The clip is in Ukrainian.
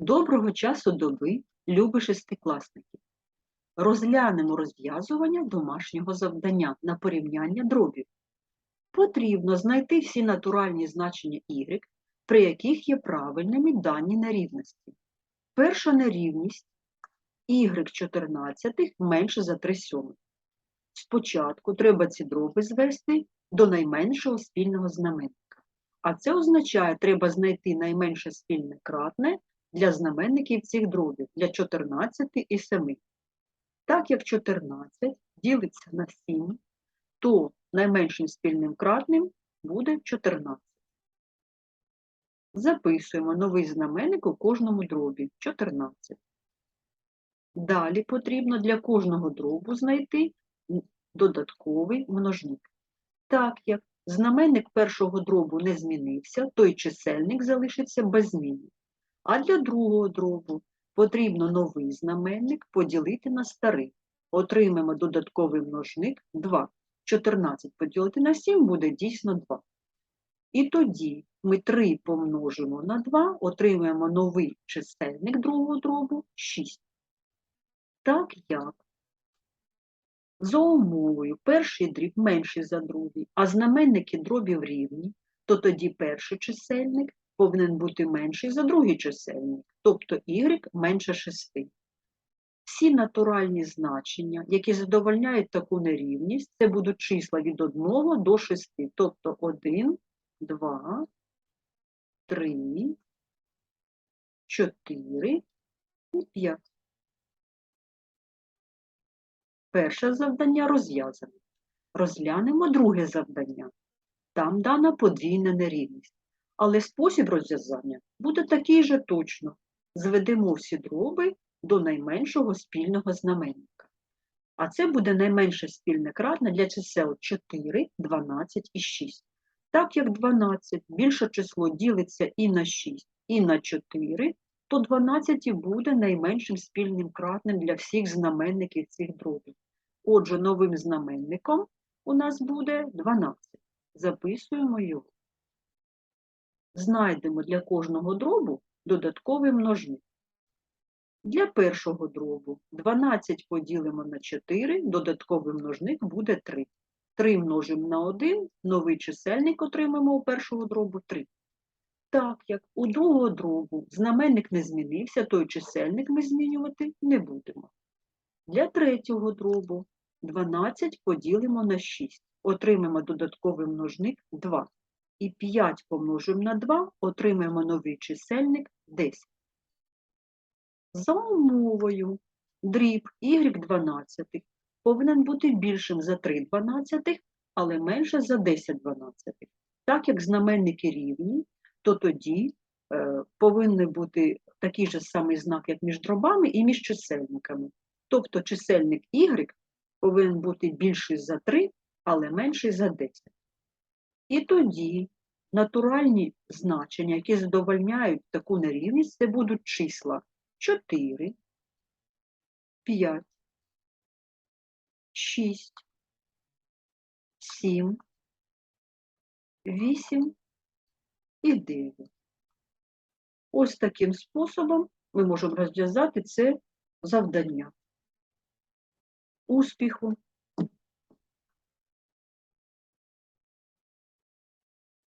Доброго часу доби, любі шестикласники! Розглянемо розв'язування домашнього завдання на порівняння дробів. Потрібно знайти всі натуральні значення y, при яких є правильними дані нерівності. Перша нерівність y14 менше за 3 сьомих. Спочатку треба ці дроби звести до найменшого спільного знаменника. А це означає, треба знайти найменше спільне кратне для знаменників цих дробів, для 14 і 7. Так як 14 ділиться на 7, то найменшим спільним кратним буде 14. Записуємо новий знаменник у кожному дробі 14. Далі потрібно для кожного дробу знайти додатковий множник. Так як знаменник першого дробу не змінився, той чисельник залишиться без зміни. А для другого дробу потрібно новий знаменник поділити на старий. Отримаємо додатковий множник 2. 14 поділити на 7 буде дійсно 2. І тоді ми 3 помножимо на 2, отримаємо новий чисельник другого дробу 6. Так як за умовою перший дріб менший за другий, а знаменники дробів рівні, то тоді перший чисельник повинен бути менший за другий чисельник, тобто y менше 6. Всі натуральні значення, які задовольняють таку нерівність, це будуть числа від 1 до 6, тобто 1, 2, 3, 4 і 5. Перше завдання розв'язане. Розглянемо друге завдання. Там дана подвійна нерівність. Але спосіб розв'язання буде такий же точно. Зведемо всі дроби до найменшого спільного знаменника. А це буде найменше спільне кратне для чисел 4, 12 і 6. Так як 12 більше число ділиться і на 6, і на 4, то 12 буде найменшим спільним кратним для всіх знаменників цих дробів. Отже, новим знаменником у нас буде 12. Записуємо його. Знайдемо для кожного дробу додатковий множник. Для першого дробу 12 поділимо на 4, додатковий множник буде 3. 3 множимо на 1, новий чисельник отримаємо у першого дробу 3. Так як у другого дробу знаменник не змінився, той чисельник ми змінювати не будемо. Для третього дробу 12 поділимо на 6, отримаємо додатковий множник 2. І 5 помножимо на 2, отримаємо новий чисельник 10. За умовою дріб y12 повинен бути більшим за 3 дванадцятих, але менше за 10 дванадцятих. Так як знаменники рівні, то тоді е, повинен бути такий же самий знак, як між дробами і між чисельниками. Тобто чисельник y повинен бути більший за 3, але менший за 10. І тоді натуральні значення, які задовольняють таку нерівність, це будуть числа 4, 5, 6, 7, 8 і 9. Ось таким способом ми можемо розв'язати це завдання. Успіху!